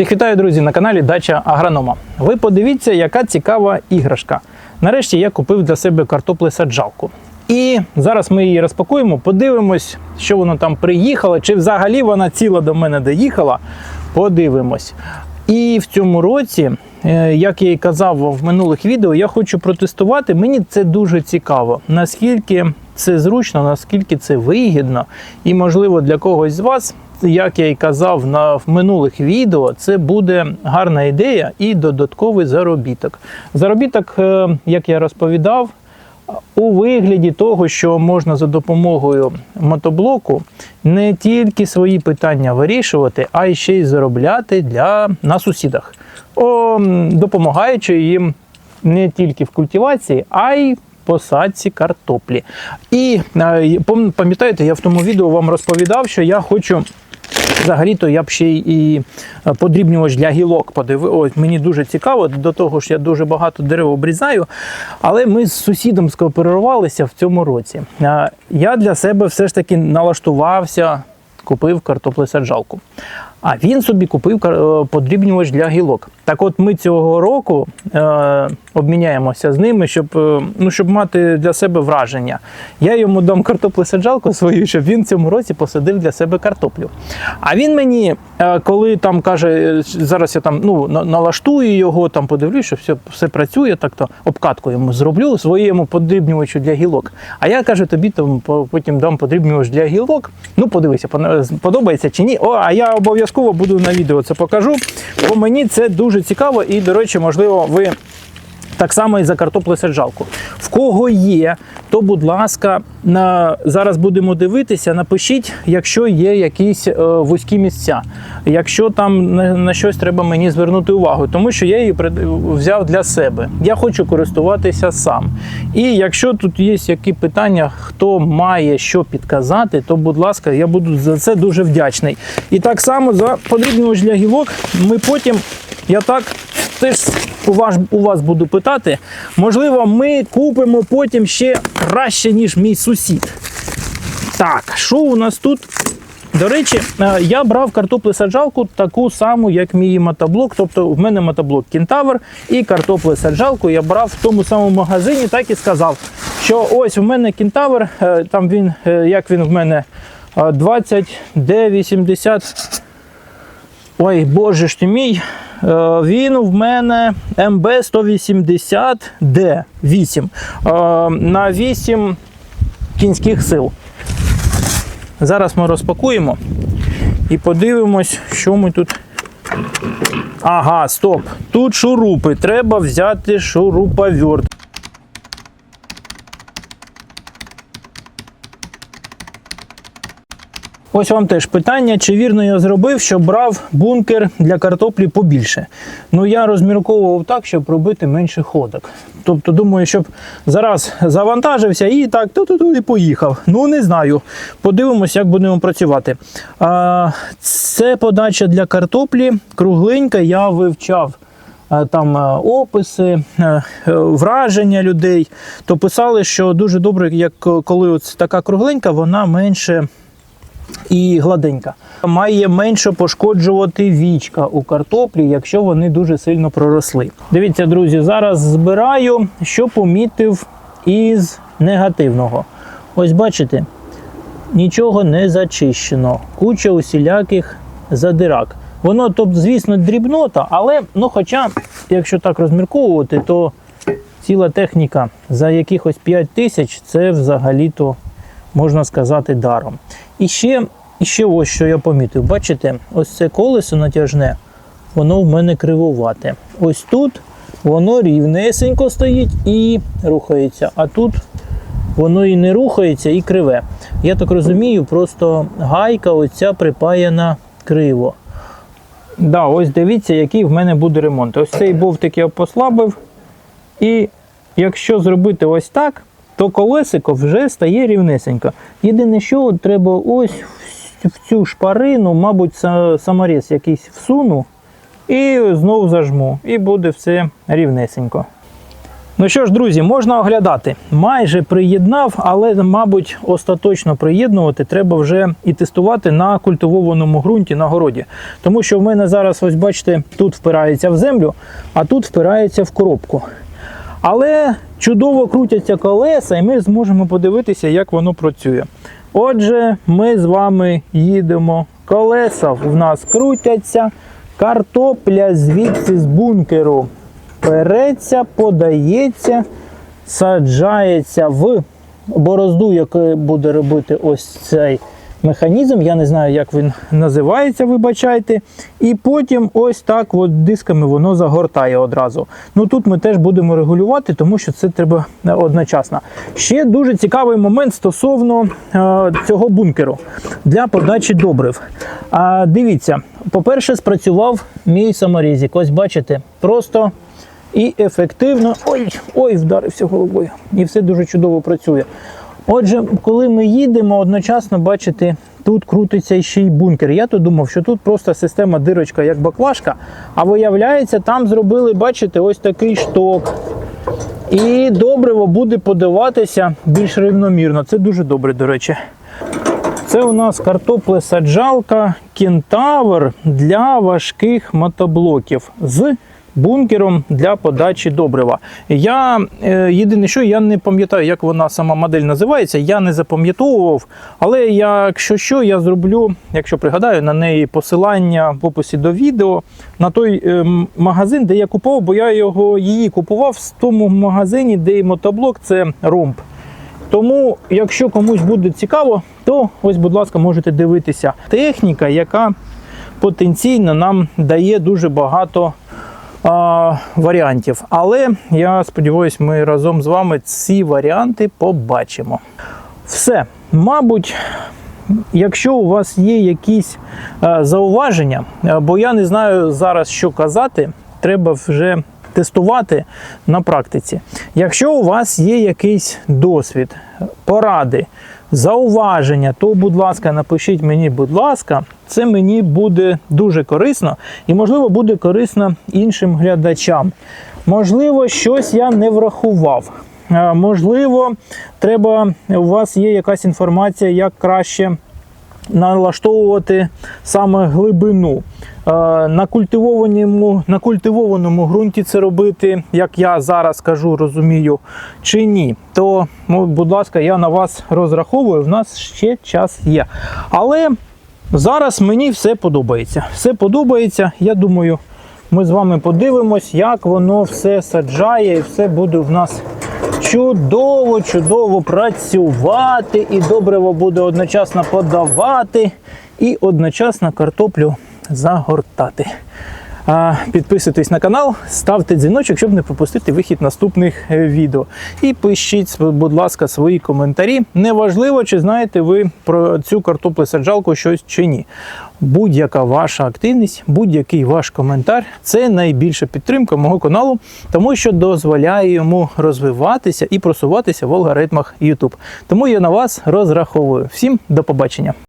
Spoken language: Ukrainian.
Всіх вітаю, друзі, на каналі Дача Агронома. Ви подивіться, яка цікава іграшка. Нарешті я купив для себе картоплесаджалку. І зараз ми її розпакуємо, подивимось, що воно там приїхало, чи взагалі вона ціла до мене доїхала. Подивимось. І в цьому році, е, як я і казав в минулих відео, я хочу протестувати. Мені це дуже цікаво, наскільки це зручно, наскільки це вигідно, і, можливо, для когось з вас, як я і казав на в минулих відео, це буде гарна ідея і додатковий заробіток. Заробіток, е, як я розповідав, у вигляді того, що можна за допомогою мотоблоку не тільки свої питання вирішувати, а ще й заробляти для на сусідах, О, допомагаючи їм не тільки в культивації, а й посадці картоплі. І е, пам'ятаєте, я в тому відео вам розповідав, що я хочу. Взагалі-то я б ще і е, подрібнювач для гілок подивив. Ось мені дуже цікаво, до того ж я дуже багато дерев обрізаю. Але ми з сусідом скооперувалися в цьому році. Я для себе все ж таки налаштувався, купив картоплесаджалку. А він собі купив е, подрібнювач для гілок. Так от ми цього року е, обміняємося з ними, щоб, е, ну, щоб мати для себе враження. Я йому дам картоплесаджалку свою, щоб він в цьому році посадив для себе картоплю. А він мені, е, коли там каже, е, зараз я там ну, налаштую його, там подивлюсь, що все, все працює, так то обкатку йому зроблю своєму подрібнювачу для гілок. А я кажу, тобі там потім дам подрібнювач для гілок. Ну, подивися, подобається чи ні. О, а я обов'язково буду на відео це покажу, бо мені це дуже цікаво і, до речі, можливо, ви. Так само і за картоплесаджалку. В кого є, то будь ласка, на зараз будемо дивитися. Напишіть, якщо є якісь е, вузькі місця, якщо там на, на щось треба мені звернути увагу, тому що я її взяв для себе. Я хочу користуватися сам. І якщо тут є які питання, хто має що підказати, то будь ласка, я буду за це дуже вдячний. І так само за подрібнювач для гілок ми потім. Я так теж у вас, у вас буду питати. Можливо, ми купимо потім ще краще, ніж мій сусід. Так, що у нас тут? До речі, е, я брав картоплесаджалку таку саму, як мій мотоблок. Тобто в мене мотоблок Кентавр і картоплесаджалку я брав в тому самому магазині, так і сказав, що ось у мене Кентавр, е, там він, е, як він в мене, е, 20 D80 Ой, боже ж ти мій. Е, Він в мене МБ 180D 8 е, на 8 кінських сил. Зараз ми розпакуємо і подивимось, що ми тут. Ага, стоп. Тут шурупи. Треба взяти шуруповерт. Ось вам теж питання, чи вірно я зробив, що брав бункер для картоплі побільше. Ну я розмірковував так, щоб робити менше ходок. Тобто, думаю, щоб зараз завантажився і так ту-ту-ту і поїхав. Ну не знаю. Подивимось, як будемо працювати. А, це подача для картоплі. Кругленька, я вивчав е, там е, описи, е, враження людей, то писали, що дуже добре, як коли ось така кругленька, вона менше і гладенька. Має менше пошкоджувати вічка у картоплі, якщо вони дуже сильно проросли. Дивіться, друзі, зараз збираю, що помітив із негативного. Ось бачите, нічого не зачищено. Куча усіляких задирак. Воно, тобто, звісно, дрібнота, але ну, хоча, якщо так розмірковувати, то ціла техніка за якихось 5 тисяч це взагалі-то можна сказати даром. І ще, і ще ось що я помітив. Бачите, ось це колесо натяжне, воно в мене кривувате. Ось тут воно рівнесенько стоїть і рухається. А тут воно і не рухається, і криве. Я так розумію, просто гайка оця припаяна криво. Да, ось дивіться, який в мене буде ремонт. Ось цей бовтик я послабив. І якщо зробити ось так, то колесико вже стає рівнесенько. Єдине, що треба ось в- цю шпарину, мабуть, са- саморіз якийсь всуну і знову зажму. І буде все рівнесенько. Ну що ж, друзі, можна оглядати. Майже приєднав, але, мабуть, остаточно приєднувати треба вже і тестувати на культивованому ґрунті на городі. Тому що в мене зараз, ось бачите, тут впирається в землю, а тут впирається в коробку. Але чудово крутяться колеса, і ми зможемо подивитися, як воно працює. Отже, ми з вами їдемо. Колеса в нас крутяться, картопля звідси з бункеру переться, подається, саджається в борозду, яку буде робити ось цей механізм. Я не знаю, як він називається, вибачайте. І потім ось так от дисками воно загортає одразу. Ну тут ми теж будемо регулювати, тому що це треба одночасно. Ще дуже цікавий момент стосовно е, цього бункеру для подачі добрив. А, дивіться, по-перше, спрацював мій саморізик. Ось бачите, просто і ефективно. Ой, ой, вдарився головою. І все дуже чудово працює. Отже, коли ми їдемо, одночасно бачите, тут крутиться ще й бункер. Я то думав, що тут просто система дирочка як баклажка, а виявляється, там зробили, бачите, ось такий шток. І добриво буде подаватися більш рівномірно. Це дуже добре, до речі. Це у нас картоплесаджалка Кентавр для важких мотоблоків з бункером для подачі добрива. Я е, єдине, що я не пам'ятаю, як вона сама модель називається. Я не запам'ятовував, але якщо що, я зроблю, якщо пригадаю, на неї посилання в описі до відео на той е, магазин, де я купував, бо я його її купував в тому магазині, де і мотоблок це ромб. Тому, якщо комусь буде цікаво, то ось, будь ласка, можете дивитися. Техніка, яка потенційно нам дає дуже багато варіантів. Але я сподіваюся, ми разом з вами ці варіанти побачимо. Все, мабуть. Якщо у вас є якісь е, зауваження, е, бо я не знаю зараз, що казати, треба вже тестувати на практиці. Якщо у вас є якийсь досвід, поради, зауваження, то, будь ласка, напишіть мені, будь ласка, це мені буде дуже корисно і, можливо, буде корисно іншим глядачам. Можливо, щось я не врахував. Е, Можливо, треба, у вас є якась інформація, як краще налаштовувати саме глибину. Е, На культивованому, на культивованому ґрунті це робити, як я зараз кажу, розумію, чи ні. То, будь ласка, я на вас розраховую, в нас ще час є. Але зараз мені все подобається. Все подобається. Я думаю, ми з вами подивимось, як воно все саджає, і все буде в нас чудово, чудово працювати, і добриво буде одночасно подавати, і одночасно картоплю загортати. Підписуйтесь на канал, ставте дзвіночок, щоб не пропустити вихід наступних е, відео. І пишіть, будь ласка, свої коментарі. Неважливо, чи знаєте ви про цю картоплесаджалку щось чи ні. Будь-яка ваша активність, будь-який ваш коментар це найбільша підтримка мого каналу, тому що дозволяє йому розвиватися і просуватися в алгоритмах YouTube. Тому я на вас розраховую. Всім до побачення!